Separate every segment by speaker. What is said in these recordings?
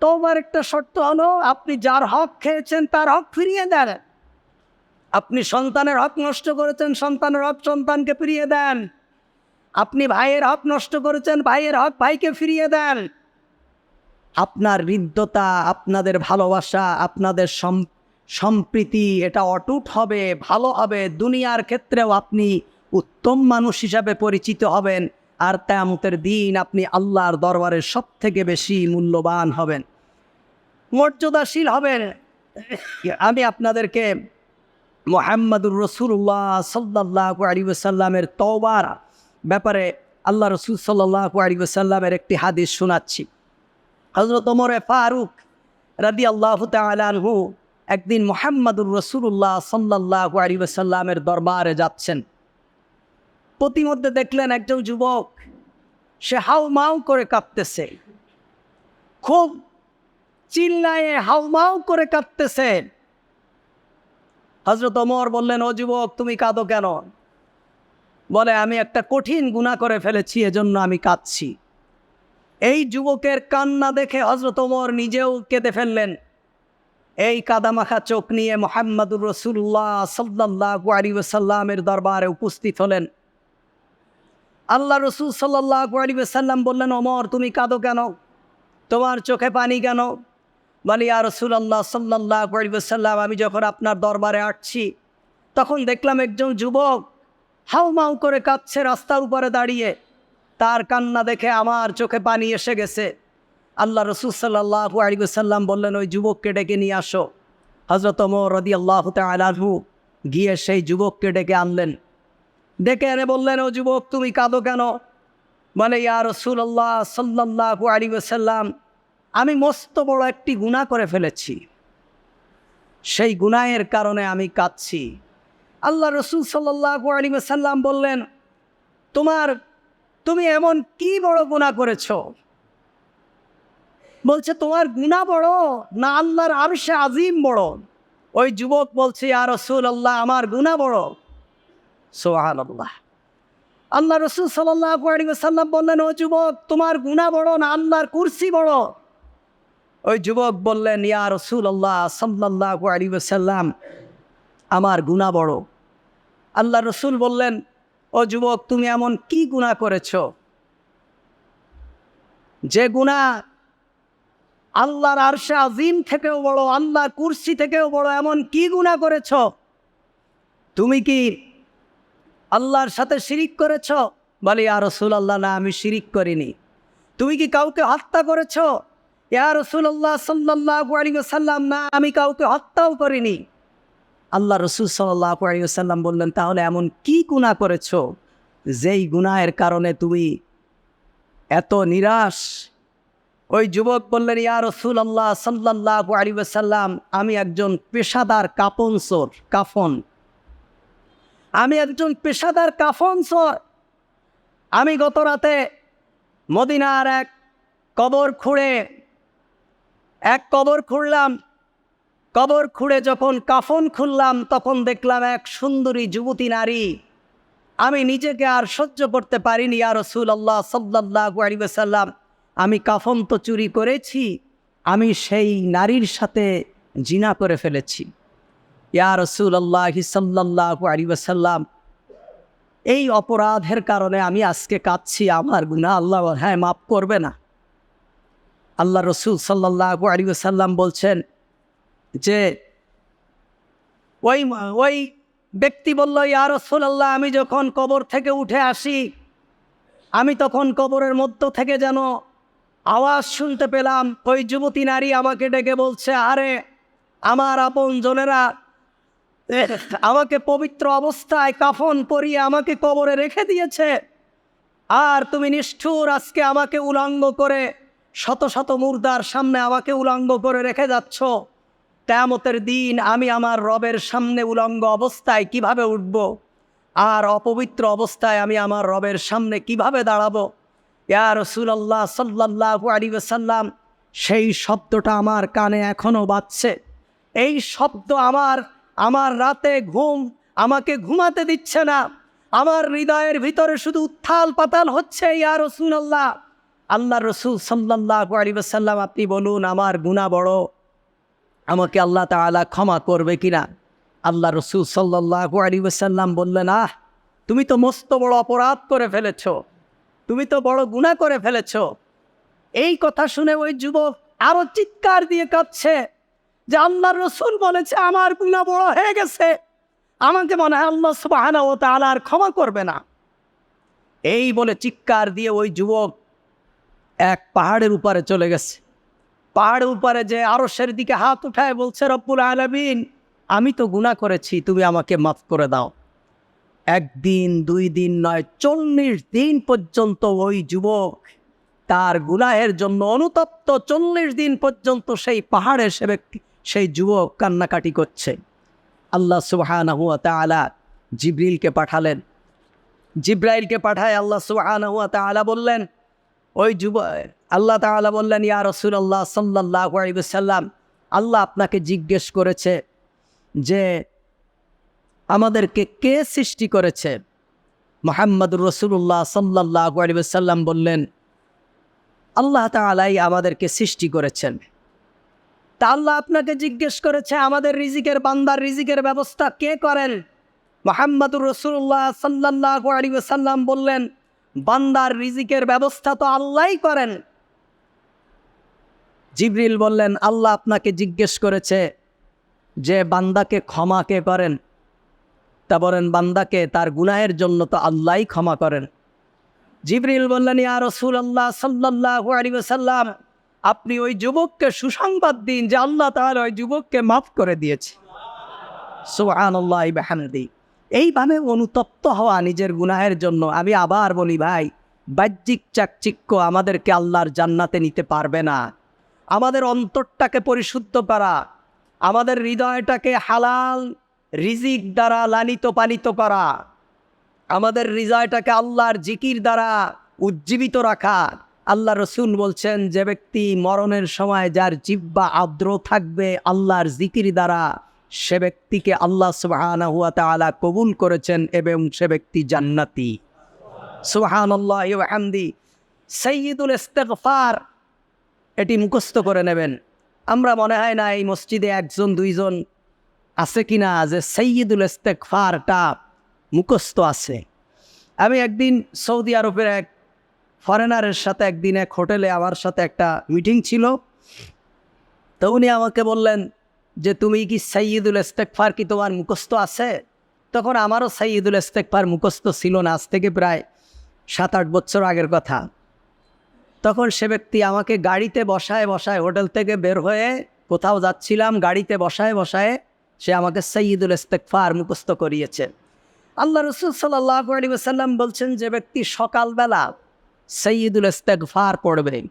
Speaker 1: তোমার একটা শর্ত হলো, আপনি যার হক খেয়েছেন তার হক ফিরিয়ে দেন। আপনি সন্তানের হক নষ্ট করেছেন, সন্তানের হক সন্তানকে ফিরিয়ে দেন। আপনি ভাইয়ের হক নষ্ট করেছেন, ভাইয়ের হক ভাইকে ফিরিয়ে দেন। আপনার হৃদ্যতা, আপনাদের ভালোবাসা, আপনাদের সম- সম্প্রীতি, এটা অটুট হবে, ভালো হবে। দুনিয়ার ক্ষেত্রেও আপনি উত্তম মানুষ হিসাবে পরিচিত হবেন। আর তেমতের দিন আপনি আল্লাহর দরবারে সব থেকে বেশি মূল্যবান হবেন, মর্যাদাশীল হবেন। আমি আপনাদেরকে মোহাম্মদুর রসুল্লাহ সাল্লাহ আলী সাল্লামের তওবার ব্যাপারে আল্লাহ রসুল সাল্লাহ আলী একটি হাদিস শোনাচ্ছি। হজরত ফারুক রাদি আল্লাহ তালহু একদিন মোহাম্মদুর রসুল্লাহ সাল্লাহ আলী সাল্লামের দরবারে যাচ্ছেন। প্রতিমধ্যে দেখলেন একজন যুবক, সে হাউ মাউ করে কাঁপতেছে। খুব চিল্লায়ে হাউ মাউ করে কাঁপতেছে। হজরত ওমর বললেন, ও যুবক, তুমি কাঁদো কেন? বলে, আমি একটা কঠিন গুণা করে ফেলেছি, এজন্য আমি কাঁদছি। এই যুবকের কান্না দেখে হজরত ওমর নিজেও কেঁদে ফেললেন। এই কাদামাখা চোখ নিয়ে মোহাম্মদুর রসুল্লাহ সাল্লাহ আলী সাল্লামের দরবারে উপস্থিত হলেন। আল্লাহ রসুল সাল্লাহ সাল্লাম বললেন, অমর, তুমি কাঁদো কেন? তোমার চোখে পানি কেন? বলি আর রসুল আল্লাহ সাল্লাহ আলী সাল্লাম আমি যখন আপনার দরবারে আসছি, তখন দেখলাম একজন যুবক হাউ মাউ করে কাঁদছে রাস্তার উপরে দাঁড়িয়ে। তার কান্না দেখে আমার চোখে পানি এসে গেছে। আল্লাহ রসুল সাল্লাহ আলী সাল্লাম বললেন, ওই যুবককে ডেকে নিয়ে আসো। হজরত মোর রদি আল্লাহ তালু গিয়ে সেই যুবককে ডেকে আনলেন। ডেকে এনে বললেন, ও যুবক, তুমি কাঁদো কেন? বলে, ইয়া রসুল আল্লাহ সাল্লাহ আলী সাল্লাম আমি মস্ত বড় একটি গুণা করে ফেলেছি। সেই গুনাহের কারণে আমি কাঁদছি। আল্লাহ রসুল সাল্লাহ আলী সাল্লাম বললেন, তোমার, তুমি এমন কি বড় গুণা করেছ? বলছে, তোমার গুণা বড় না আল্লাহর আরশে আজিম বড়? ওই যুবক বলছে আর রসুল আল্লাহ আমার গুণা বড়। সোহান আল্লাহ আল্লাহ রসুল সাল্লাহ সাল্লাম বললেন, ও যুবক, তোমার গুণা বড় না আল্লাহর কুরসি বড়? ওই যুবক বললেন, ইয়া রসুল আল্লাহ সাল্লাহ সাল্লাম আমার গুণা বড়। আল্লাহ রসুল বললেন, ও যুবক, তুমি এমন কি গুণা করেছ? যে গুণা আল্লাহর আরশে আজিম থেকেও বড়, আল্লাহর কুরসি থেকেও বড়, এমন কি গুণা করেছ? তুমি কি আল্লাহর সাথে শিরিক করেছ? বলে, ইয়া রসুল আল্লাহ না, আমি শিরিক করিনি। তুমি কি কাউকে হত্যা করেছ? ইয়া রসুল্লাহ সাল্লাহ সাল্লাম না, আমি কাউকে হত্যাও করিনি। আল্লাহ রসুল সাল্লাহ আলিয়াল্লাম বললেন, তাহলে এমন কি গুণা করেছ? যেই গুনাহের কারণে তুমি এত নিরাশ? ওই যুবক বললেন, ইয়া রসুল আল্লাহ সাল্লাহ আলিবাসাল্লাম আমি একজন পেশাদার কাপন চোর কাফন। আমি একজন পেশাদার কাফন চোর আমি গত রাতে মদিনার এক কবর খুঁড়ে, এক কবর খুঁড়লাম। কবর খুঁড়ে যখন কাফন খুললাম, তখন দেখলাম এক সুন্দরী যুবতী নারী। আমি নিজেকে আর সহ্য করতে পারিনি আর রসুল আল্লাহ সাল্লাহ আলিবাসাল্লাম আমি কাফন তো চুরি করেছি, আমি সেই নারীর সাথে জিনা করে ফেলেছি। ইয়া আল্লাহ সাল্লাহ আলিবাসাল্লাম এই অপরাধের কারণে আমি আজকে কাঁদছি, আমার গুণা আল্লাহ হ্যাঁ মাফ করবে না। আল্লাহ রসুল সাল্লাহ আলিবাসাল্লাম বলছেন যে, ওই ওই ব্যক্তি বলল, ইয়া রসুল্লাহ আমি যখন কবর থেকে উঠে আসি, আমি তখন কবরের মধ্য থেকে যেন আওয়াজ শুনতে পেলাম, ওই যুবতী নারী আমাকে ডেকে বলছে, আরে, আমার আপন জনেরা আমাকে পবিত্র অবস্থায় কাফন পরিয়ে আমাকে কবরে রেখে দিয়েছে। আর তুমি নিষ্ঠুর আজকে আমাকে উলঙ্গ করে শত শত মুর্দার সামনে আমাকে উলঙ্গ করে রেখে যাচ্ছ। তেমতের দিন আমি আমার রবের সামনে উলঙ্গ অবস্থায় কীভাবে উঠব? আর অপবিত্র অবস্থায় আমি আমার রবের সামনে কীভাবে দাঁড়াবো? ইয়া রসুল্লাহ সাল্লাহ আলী সাল্লাম সেই শব্দটা আমার কানে এখনও বাজছে। এই শব্দ আমার আমার রাতে ঘুম আমাকে ঘুমাতে দিচ্ছে না। আমার হৃদয়ের ভিতরে শুধু উত্থাল পাতাল হচ্ছে, ইয়া রসুল্লাহ আল্লাহ রসুল সাল্লাহ আলী সাল্লাম আপনি বলুন, আমার গুণা বড়? আমাকে আল্লাহ তালা ক্ষমা করবে কিনা? আল্লাহ রসুল সাল্লাহ আলী সাল্লাম বললেন, আহ, তুমি তো মস্ত বড় অপরাধ করে ফেলেছ। তুমি তো বড় গুণা করে ফেলেছ। এই কথা শুনে ওই যুবক আরও চিৎকার দিয়ে কাঁদছে। যে আল্লাহ রসুল বলেছে, আমার গুণা বড় হয়ে গেছে। আমাকে মনে হয় আল্লাহ সুবাহানা ও তাআলা আর ক্ষমা করবে না। এই বলে চিৎকার দিয়ে ওই যুবক এক পাহাড়ের উপরে চলে গেছে। পাহাড়ের উপরে যে আরশের দিকে হাত উঠায় বলছে, রব্বুল আলমিন, আমি তো গুণা করেছি, তুমি আমাকে মাফ করে দাও। একদিন, দুই দিন নয়, চল্লিশ দিন পর্যন্ত ওই যুবক তার গুনাহের জন্য অনুতপ্ত। চল্লিশ দিন পর্যন্ত সেই পাহাড়ে সে ব্যক্তি সেই যুবক কান্নাকাটি করছে। আল্লাহ সুবহানাহু ওয়া তাআলা জিব্রিলকে পাঠালেন। জিব্রাইলকে পাঠায় আল্লাহ সুবহানাহু ওয়া তাআলা বললেন, ওই যুব আল্লাহ তাআলা বললেন, ইয়া রাসূলুল্লাহ সাল্লাল্লাহু আলাইহি ওয়াসাল্লাম, আল্লাহ আপনাকে জিজ্ঞেস করেছে যে, আমাদেরকে কে সৃষ্টি করেছে? মোহাম্মদুর রসুল্লাহ সাল্লাহ আলাইহি ওয়াসাল্লাম বললেন, আল্লাহ তাআলাই আমাদেরকে সৃষ্টি করেছেন। তা আল্লাহ আপনাকে জিজ্ঞেস করেছে, আমাদের রিজিকের বান্দার রিজিকের ব্যবস্থা কে করেন? মোহাম্মদুর রসুল্লাহ সাল্লাহ আলী সাল্লাম বললেন, বান্দার রিজিকের ব্যবস্থা তো আল্লাহই করেন। জিবরিল বললেন, আল্লাহ আপনাকে জিজ্ঞেস করেছে যে বান্দাকে ক্ষমা কে করেন? তা বলেন, বান্দাকে তার গুনাহের জন্য তো আল্লাহই ক্ষমা করেন। জিবরিল বললেন, ইয়া রসুল আল্লাহ সাল্লাহ আলী সাল্লাম আপনি ওই যুবককে সুসংবাদ দিন যে আল্লাহ তার ওই যুবককে মাফ করে দিয়েছে। সোহানি এইভাবে অনুতপ্ত হওয়া নিজের গুনাহের জন্য আমি আবার বলি, ভাই, বাহ্যিক চাকচিক্য আমাদেরকে আল্লাহর জান্নাতে নিতে পারবে না। আমাদের অন্তরটাকে পরিশুদ্ধ করা, আমাদের হৃদয়টাকে হালাল রিজিক দ্বারা লালিত পালিত করা, আমাদের হৃদয়টাকে আল্লাহর জিকির দ্বারা উজ্জীবিত রাখা আল্লাহ রসুল বলছেন, যে ব্যক্তি মরণের সময় যার জিব্বা আর্দ্র থাকবে আল্লাহর জিকির দ্বারা, সে ব্যক্তিকে আল্লাহ সুবাহানা হুয়া তালা কবুল করেছেন এবং সে ব্যক্তি জান্নাতি। সুবাহান আল্লাহ হামদি। সৈয়দুল ইস্তেকফার এটি মুখস্থ করে নেবেন। আমরা মনে হয় না এই মসজিদে একজন, দুইজন আছে কি না যে সৈয়দুল ইস্তেকফারটা মুখস্থ আছে। আমি একদিন সৌদি আরবের এক ফরেনারের সাথে একদিন এক হোটেলে আমার সাথে একটা মিটিং ছিল। তো উনি আমাকে বললেন যে, তুমি কি সৈয়দুল ইস্তেকফার কি তোমার মুখস্থ আছে? তখন আমারও সৈয়দুল ইস্তেকফার মুখস্থ ছিল না, আজ থেকে প্রায় সাত আট বছর আগের কথা। তখন সে ব্যক্তি আমাকে গাড়িতে বসায় বসায় হোটেল থেকে বের হয়ে কোথাও যাচ্ছিলাম, গাড়িতে বসায় বসায় সে আমাকে সৈয়দুল ইস্তেকফার মুখস্থ করিয়েছে। আল্লাহ রসুল সাল্লাহ আলী সাল্লাম বলছেন, যে ব্যক্তি সকালবেলা সৈয়দুল ইস্তেকফার পড়বে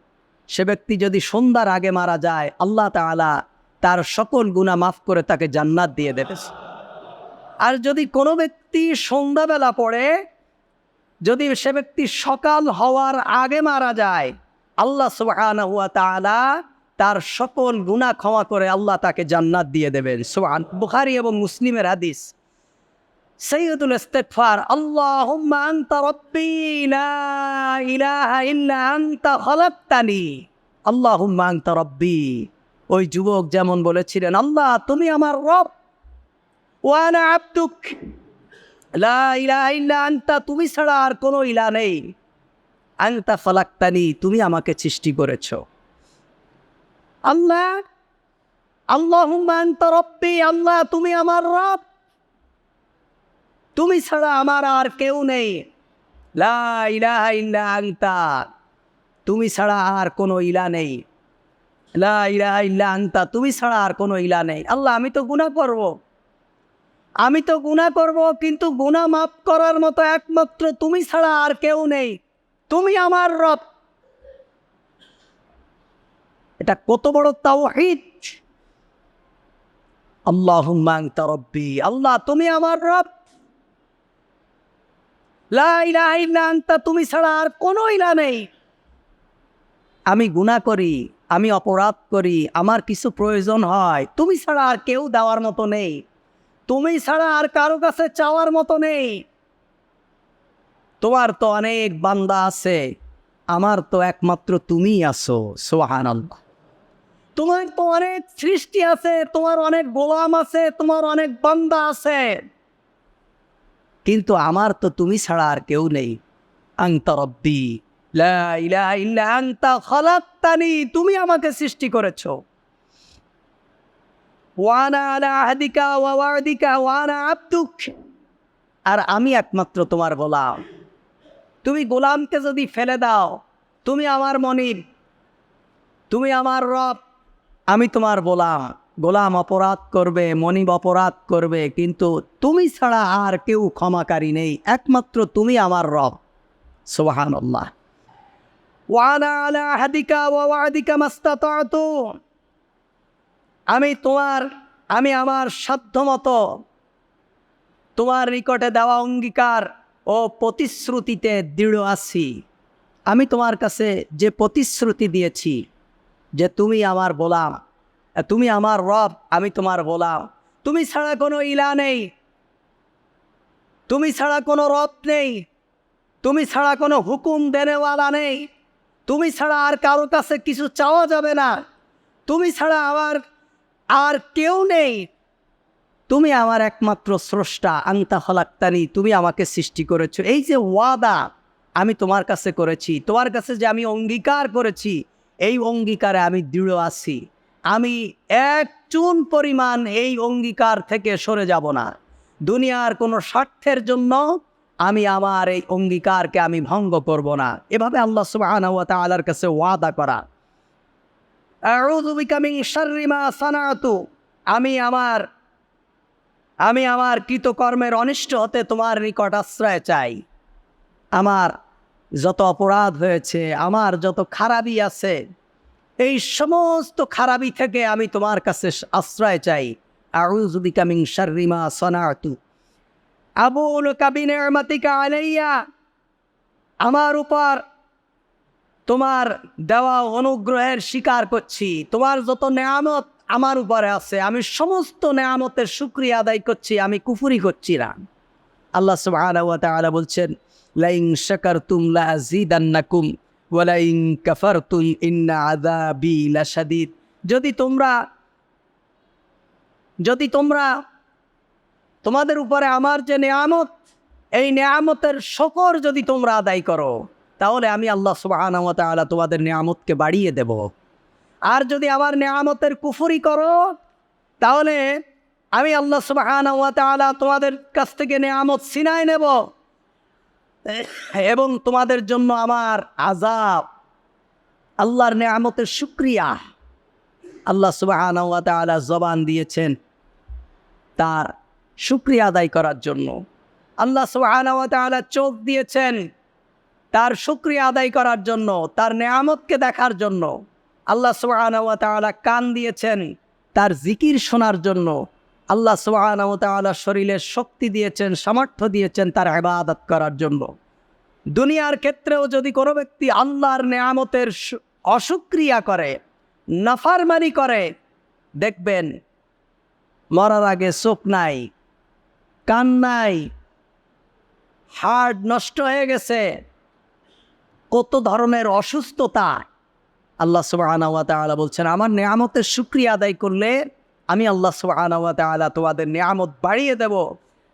Speaker 1: সে ব্যক্তি যদি সন্ধ্যার আগে মারা যায়, আল্লাহ তালা তার সকল গুণা মাফ করে তাকে জান্নাত দিয়ে দেবে। আর যদি কোনো ব্যক্তি সন্ধ্যাবেলা পড়ে, যদি সে ব্যক্তি সকাল হওয়ার আগে মারা যায়, আল্লাহ সুবাহানা হুয়া তালা তার সকল গুণা ক্ষমা করে আল্লাহ তাকে জান্নাত দিয়ে দেবেন। সুবান বুখারি এবং মুসলিমের হাদিস সৈয়দুল ইস্তেকফার আল্লাহুম্মা আনতা রাব্বি, লা ইলাহা ইল্লা আনতা খালাকতানি। আল্লাহুম্মা আনতা রাব্বি। ওই যুবক যেমন বলেছিলেন, আল্লাহ, তুমি আমার রব। ওয়ানা আব্দুক। লা ইলাহা ইল্লা আনতা, তুমি ছাড়া আর কোনো ইলা নেই। আনতা ফালাক্তানি তুমি আমাকে সৃষ্টি করেছ। আল্লাহ, আল্লাহুম্মা আনতা রাব্বি, আল্লাহ, তুমি আমার রব। তুমি ছাড়া আমার আর কেউ নেই। লা ইল্লা আনতা। তুমি ছাড়া আর কোনো ইলা নেই। লা ইল্লা আনতা। তুমি ছাড়া আর কোনো ইলা নেই। আল্লাহ, আমি তো গুনাহ করব। আমি তো গুনাহ করব, কিন্তু গুনাহ মাফ করার মতো একমাত্র তুমি ছাড়া আর কেউ নেই। তুমি আমার রব। এটা কত বড় আনতা রব্বি। আল্লাহ, তুমি আমার রব। তুমি ছাড়া আর কোনো ইলা নেই। আমি গুনাহ করি, আমি অপরাধ করি, আমার কিছু প্রয়োজন হয়, তুমি ছাড়া আর কেউ দেওয়ার মতো নেই। তুমি ছাড়া আর কারও কাছে চাওয়ার মতো নেই। তোমার তো অনেক বান্দা আছে, আমার তো একমাত্র তুমি আছো সোহান তোমার তো অনেক সৃষ্টি আছে, তোমার অনেক গোলাম আছে, তোমার অনেক বান্দা আছে। কিন্তু আমার তো তুমি ছাড়া আর কেউ নেই। আংতা রব্বি তুমি আমাকে সৃষ্টি করেছ। আব্দুক। আর আমি একমাত্র তোমার গোলাম। তুমি গোলামকে যদি ফেলে দাও, তুমি আমার মনির তুমি আমার রব, আমি তোমার গোলাম। গোলাম অপরাধ করবে, মনিব অপরাধ করবে, কিন্তু তুমি ছাড়া আর কেউ ক্ষমাকারী নেই, একমাত্র তুমি আমার রব। সোহান আমি তোমার, আমি আমার সাধ্যমতো তোমার নিকটে দেওয়া অঙ্গীকার ও প্রতিশ্রুতিতে দৃঢ় আছি। আমি তোমার কাছে যে প্রতিশ্রুতি দিয়েছি, যে তুমি আমার গোলাম। তুমি আমার রব, আমি তোমার গোলাম। তুমি ছাড়া কোনো ইলা নেই। তুমি ছাড়া কোনো রব নেই। তুমি ছাড়া কোনো হুকুম দেনেওয়ালা নেই। তুমি ছাড়া আর কারও কাছে কিছু চাওয়া যাবে না। তুমি ছাড়া আমার আর কেউ নেই। তুমি আমার একমাত্র স্রষ্টা আংতা হলাক্তানি তুমি আমাকে সৃষ্টি করেছ। এই যে ওয়াদা আমি তোমার কাছে করেছি, তোমার কাছে যে আমি অঙ্গীকার করেছি, এই অঙ্গীকারে আমি দৃঢ় আছি। আমি এক চুন পরিমাণ এই অঙ্গীকার থেকে সরে যাব না। দুনিয়ার কোনো স্বার্থের জন্য আমি আমার এই অঙ্গীকারকে আমি ভঙ্গ করব না। এভাবে আল্লাহ সুবহানাহু ওয়া তাআলার কাছে ওয়াদা করা। আমি আমার আমি আমার কৃতকর্মের অনিষ্ট হতে তোমার নিকট আশ্রয় চাই। আমার যত অপরাধ হয়েছে, আমার যত খারাপি আছে এই সমস্ত খারাপি থেকে আমি তোমার কাছে আশ্রয় চাই। আউযু বিকা মিন শাররি মা সানাতু। আবুল কাবিনের মাতিকা আলাইয়া। আমার উপর তোমার দেওয়া অনুগ্রহের স্বীকার করছি। তোমার যত নেয়ামত আমার উপরে আছে, আমি সমস্ত নেয়ামতের শুক্রিয়া আদায় করছি, আমি কুফুরি করছি না। আল্লাহ তাআলা বলছেন, লাইন শাকারতুম লা আযীদান্নাকুম। ওয়া লাইন কাফারতুম ইন্না লাশাদীদ। যদি তোমরা যদি তোমরা তোমাদের উপরে আমার যে নেয়ামত, এই নেয়ামতের শকর যদি তোমরা আদায় করো, তাহলে আমি আল্লাহ সুবহানাহু ওয়া তাআলা তোমাদের নেয়ামতকে বাড়িয়ে দেব। আর যদি আমার নেয়ামতের কুফুরি করো, তাহলে আমি আল্লাহ সুবহানাহু ওয়া তাআলা তোমাদের কাছ থেকে নেয়ামত ছিনায় নেব। এবং তোমাদের জন্য আমার আজাব আল্লাহর নেয়ামতের শুক্রিয়া। আল্লাহ তাআলা জবান দিয়েছেন তার শুক্রিয়া আদায় করার জন্য। আল্লাহ তাআলা চোখ দিয়েছেন তার শুক্রিয়া আদায় করার জন্য, তার নেয়ামতকে দেখার জন্য। আল্লাহ তাআলা কান দিয়েছেন তার জিকির শোনার জন্য। আল্লাহ সুবহানাহু ওয়া তাআলা শরীরে শক্তি দিয়েছেন, সামর্থ্য দিয়েছেন তার ইবাদত করার জন্য। দুনিয়ার ক্ষেত্রেও যদি কোনো ব্যক্তি আল্লাহর নেয়ামতের অসুক্রিয়া করে, নাফারমানি করে, দেখবেন মরার আগে চোখ নাই, কান নাই হার্ট নষ্ট হয়ে গেছে, কত ধরনের অসুস্থতা। আল্লাহ তাআলা বলছেন, আমার নেয়ামতের শুকরিয়া আদায় করলে আমি আল্লাহ ওয়া তোমাদের নেয়ামত বাড়িয়ে দেব।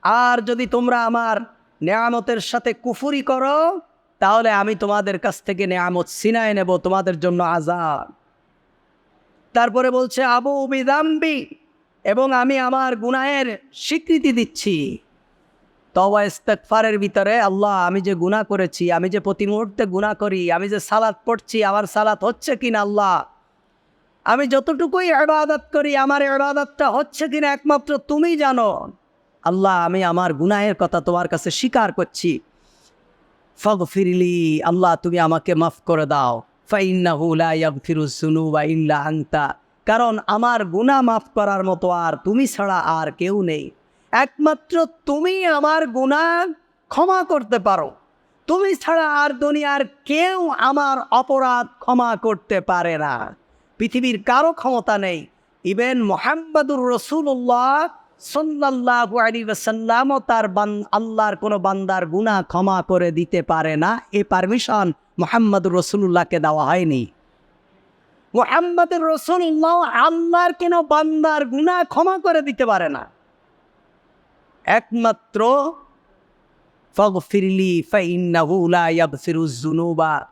Speaker 1: আর যদি তোমরা আমার নেয়ামতের সাথে কুফুরি করো, তাহলে আমি তোমাদের কাছ থেকে নেয়ামত সিনায় নেব, তোমাদের জন্য আজাদ তারপরে বলছে, আবু বিদাম্বি এবং আমি আমার গুনাহের স্বীকৃতি দিচ্ছি। তওবা ইস্তেকফারের ভিতরে, আল্লাহ, আমি যে গুনাহ করেছি, আমি যে প্রতি মুহূর্তে গুনাহ করি, আমি যে সালাত পড়ছি, আমার সালাত হচ্ছে কিনা আল্লাহ? আমি যতটুকুই ইবাদত করি, আমার ইবাদতটা হচ্ছে কিনা একমাত্র তুমি জানো। আল্লাহ, আমি আমার গুনাহের কথা তোমার কাছে স্বীকার করছি। ফগ ফিরলি আল্লাহ, তুমি আমাকে মাফ করে দাও। আনতা। কারণ আমার গুনাহ মাফ করার মতো আর তুমি ছাড়া আর কেউ নেই। একমাত্র তুমি আমার গুনাহ ক্ষমা করতে পারো। তুমি ছাড়া আর দুনিয়ার কেউ আমার অপরাধ ক্ষমা করতে পারে না। পৃথিবীর কারও ক্ষমতা নেই। ইভেন মোহাম্মদুর রসুল্লাহ আলাইহি ওয়াসাল্লামও তার বান, আল্লাহর কোনো বান্দার গুনাহ ক্ষমা করে দিতে পারে না। এ পারমিশন মোহাম্মদুর রসুল্লাহকে দেওয়া হয়নি। মোহাম্মদুর রসুল্লাহ আল্লাহর কেন বান্দার গুনাহ ক্ষমা করে দিতে পারে না। একমাত্র ফগফিরলি ফাইন্নাহু লা ইয়াগফিরুজ যুনুবা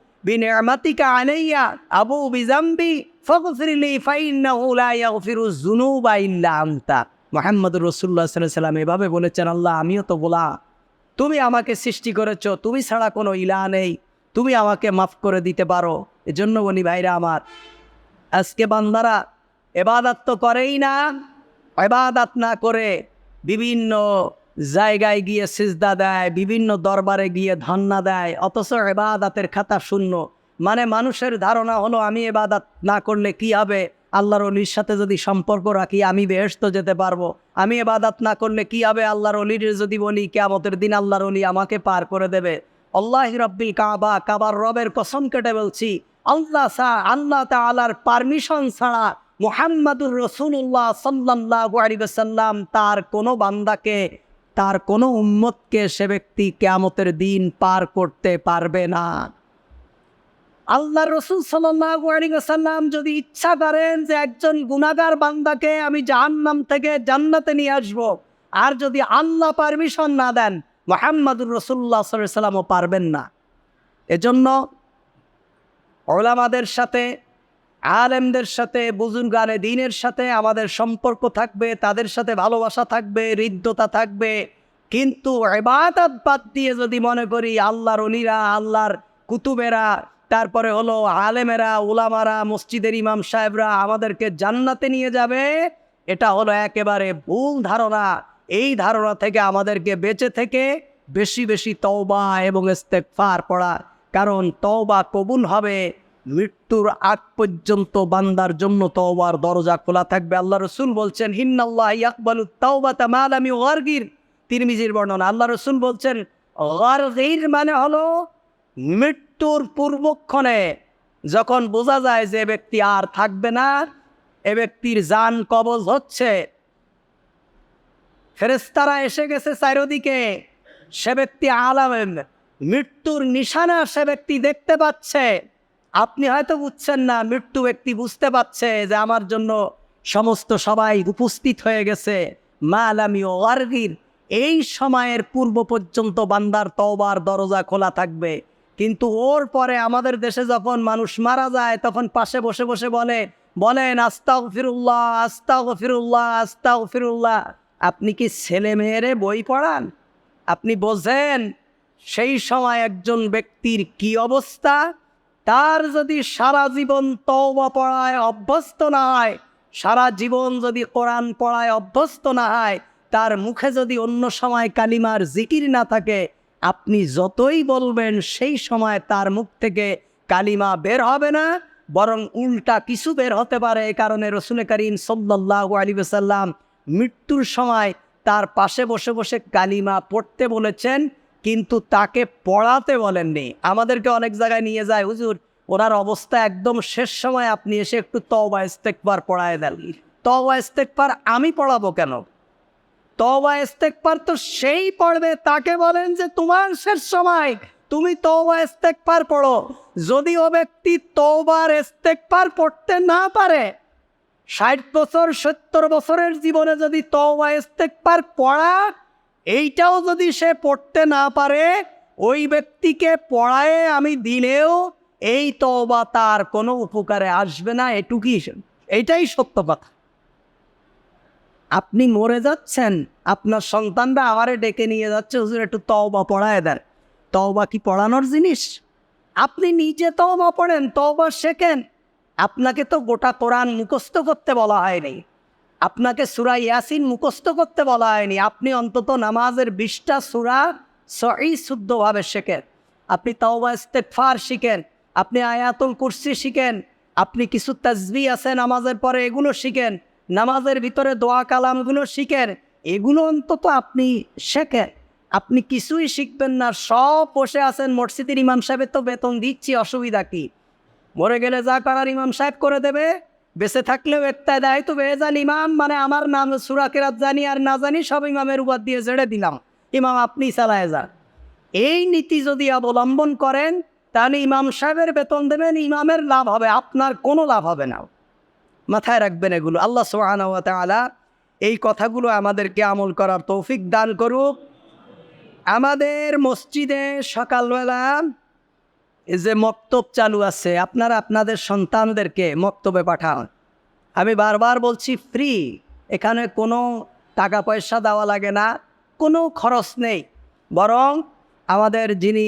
Speaker 1: আবু ইল্লা আনতা। রসুল্লাহ এভাবে বলেছেন, আল্লাহ, আমিও তো বলা তুমি আমাকে সৃষ্টি করেছ, তুমি ছাড়া কোনো ইলা নেই। তুমি আমাকে মাফ করে দিতে পারো। এজন্য বলি ভাইরা আমার, আজকে বান্দারা এবাদাত তো করেই না, এবাদাত না করে বিভিন্ন জায়গায় গিয়ে সিজদা দেয়, বিভিন্ন দরবারে গিয়ে ধন্না দেয়, অথচ এবাদাতের খাতা শূন্য। মানে মানুষের ধারণা হলো, আমি এবাদাত না করলে কি হবে? আল্লাহর অলির সাথে যদি সম্পর্ক রাখি, আমি বেহেস্ত যেতে পারব। আমি এবাদাত না করলে কি হবে? আল্লাহর অলির যদি বলি কেমতের দিন আল্লাহর অলি আমাকে পার করে দেবে। আল্লাহ রব্বিল কাবা, কাবার রবের কসম কেটে বলছি, আল্লাহ সা, আল্লাহ তালার পারমিশন ছাড়া মোহাম্মদুর রসুল্লাহ সাল্লাহ আলিবাসাল্লাম তার কোনো বান্দাকে তার কোনো উম্মতকে সে ব্যক্তি কেয়ামতের দিন পার করতে পারবে না। আল্লাহ রসুল সাল্লাম যদি ইচ্ছা করেন যে একজন গুনাগার বান্দাকে আমি জাহান্নাম থেকে জান্নাতে নিয়ে আসব, আর যদি আল্লাহ পারমিশন না দেন, মোহাম্মদুর রসুল্লাহ সাল্লামও পারবেন না। এজন্য ওলামাদের সাথে আলেমদের সাথে, বুজুর্গানে দিনের সাথে আমাদের সম্পর্ক থাকবে, তাদের সাথে ভালোবাসা থাকবে, হৃদ্যতা থাকবে। কিন্তু এবাদত বাদ দিয়ে যদি মনে করি আল্লাহর অলিরা, আল্লাহর কুতুবেরা, তারপরে হলো আলেমেরা ওলামারা মসজিদের ইমাম সাহেবরা আমাদেরকে জান্নাতে নিয়ে যাবে, এটা হলো একেবারে ভুল ধারণা। এই ধারণা থেকে আমাদেরকে বেঁচে থেকে বেশি বেশি তওবা এবং ইস্তেগফার পড়া। কারণ তওবা কবুল হবে। মৃত্যুর আগ পর্যন্ত বান্দার জন্য তওবার দরজা খোলা থাকবে। আল্লাহ রসুল বলছেন হিন্নাল্লাহ ইয়াকবালু তাওবাতা মালামি ওয়ারগির তিরমিজির বর্ণনা, আল্লাহ রসুল বলছেন ওয়ারগির মানে হলো মৃত্যুর পূর্বক্ষণে যখন বোঝা যায় যে ব্যক্তি আর থাকবে না, এ ব্যক্তির যান কবজ হচ্ছে। ফেরেস্তারা এসে গেছে চারিদিকে, সে ব্যক্তি আলামেন মৃত্যুর নিশানা সে ব্যক্তি দেখতে পাচ্ছে। আপনি হয়তো বুঝছেন না, মৃত্যু ব্যক্তি বুঝতে পারছে যে আমার জন্য সমস্ত সবাই উপস্থিত হয়ে গেছে। মা আলামি ও আরগির এই সময়ের পূর্ব পর্যন্ত বান্দার তওবার দরজা খোলা থাকবে। কিন্তু ওর পরে আমাদের দেশে যখন মানুষ মারা যায়, তখন পাশে বসে বসে বলে, বলেন আস্তাও ফিরুল্লাহ আস্তাও ফিরুল্লাহ আস্তাও ফিরুল্লাহ আপনি কি ছেলে মেয়েরে বই পড়ান? আপনি বোঝেন, সেই সময় একজন ব্যক্তির কি অবস্থা? তার যদি সারা জীবন তওবা পড়ায় অভ্যস্ত না হয়, সারা জীবন যদি কোরআন পড়ায় অভ্যস্ত না হয়, তার মুখে যদি অন্য সময় কালিমার জিকির না থাকে, আপনি যতই বলবেন সেই সময় তার মুখ থেকে কালিমা বের হবে না, বরং উল্টা কিছু বের হতে পারে। এ কারণে রসুল করিম সাল্লাহ আলী সাল্লাম মৃত্যুর সময় তার পাশে বসে বসে কালিমা পড়তে বলেছেন কিন্তু তাকে পড়াতে বলেননি। আমাদেরকে অনেক জায়গায় নিয়ে যায়, হুজুর। ওনার অবস্থা একদম শেষ সময় আপনি এসে একটু তওবা, ইস্তেকবার পড়ায় দেন। তওবা, ইস্তেকবার আমি পড়াবো কেন? তওবা, ইস্তেকবার তো সেই পড়বে, তাকে বলেন যে তোমার শেষ সময়, তুমি তওবা, ইস্তেকবার পড়ো। যদি ও ব্যক্তি তওবার, ইস্তেকবার পড়তে না পারে, ষাট বছর, সত্তর বছরের জীবনে যদি তওবা, ইস্তেকবার পড়া এইটাও যদি সে পড়তে না পারে, ওই ব্যক্তিকে পড়ায় আমি দিলেও এই তওবা তার কোনো উপকারে আসবে না, এটুকুই এইটাই সত্য কথা। আপনি মরে যাচ্ছেন, আপনার সন্তানরা আমারে ডেকে নিয়ে যাচ্ছে, হুজুর একটু তওবা পড়ায় দেন। তওবা কি পড়ানোর জিনিস? আপনি নিজে তওবা পড়েন, তওবা শেখেন। আপনাকে তো গোটা কোরআন মুখস্থ করতে বলা হয়নি। আপনাকে সুরা ইয়াসিন মুখস্থ করতে বলা হয়নি। আপনি অন্তত নামাজের বিশটা সুরা সহি শুদ্ধভাবে শেখেন। আপনি তওবা ইস্তেকফার শিখেন। আপনি আয়াতুল কুরসি শিখেন। আপনি কিছু তাজবি আছে নামাজের পরে, এগুলো শিখেন। নামাজের ভিতরে দোয়া কালামগুলো শিখেন। এগুলো অন্তত আপনি শেখেন। আপনি কিছুই শিখবেন না। সব বসে আছেন মসজিদের ইমাম সাহেবের তো বেতন দিচ্ছি, অসুবিধা কি? মরে গেলে যা করার ইমাম সাহেব করে দেবে। বেঁচে থাকলেও একটা দেয় তো বেজান ইমাম মানে আমার নাম সুরাকেরাত জানি আর না জানি সব ইমামের উপর দিয়ে ছেড়ে দিলাম। ইমাম আপনি চালায় যান। এই নীতি যদি অবলম্বন করেন, তাহলে ইমাম সাহেবের বেতন দেবেন, ইমামের লাভ হবে, আপনার কোনো লাভ হবে না। মাথায় রাখবেন এগুলো। আল্লাহ সোহানা এই কথাগুলো আমাদেরকে আমল করার তৌফিক দান করুক। আমাদের মসজিদে সকালবেলা এই যে মক্তব চালু আছে, আপনারা আপনাদের সন্তানদেরকে মক্তবে পাঠান। আমি বারবার বলছি, ফ্রি, এখানে কোনো টাকা পয়সা দেওয়া লাগে না, কোনো খরচ নেই। বরং আমাদের যিনি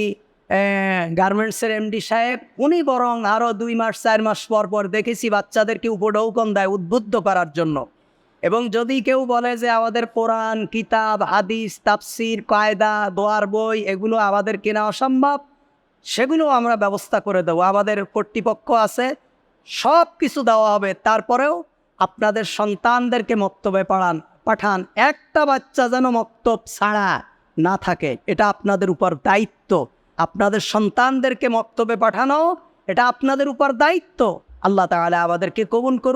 Speaker 1: গার্মেন্টসের এমডি সাহেব, উনি বরং আরও দুই মাস, চার মাস পর পর দেখেছি বাচ্চাদেরকে উপডৌকন দেয় উদ্বুদ্ধ করার জন্য। এবং যদি কেউ বলে যে আমাদের কোরআন, কিতাব, হাদিস, তাফসির, কায়দা, দোয়ার বই, এগুলো আমাদের কেনা অসম্ভব সেগুলো আমরা ব্যবস্থা করে দেবো। আমাদের কর্তৃপক্ষ আছে, সব কিছু দেওয়া হবে। তারপরেও আপনাদের সন্তানদেরকে মক্তবে পড়ান পাঠান। একটা বাচ্চা যেন মক্তব ছাড়া না থাকে, এটা আপনাদের উপর দায়িত্ব। আপনাদের সন্তানদেরকে মক্তবে পাঠানো, এটা আপনাদের উপর দায়িত্ব। আল্লাহ তাআলা আমাদেরকে কবুল করুন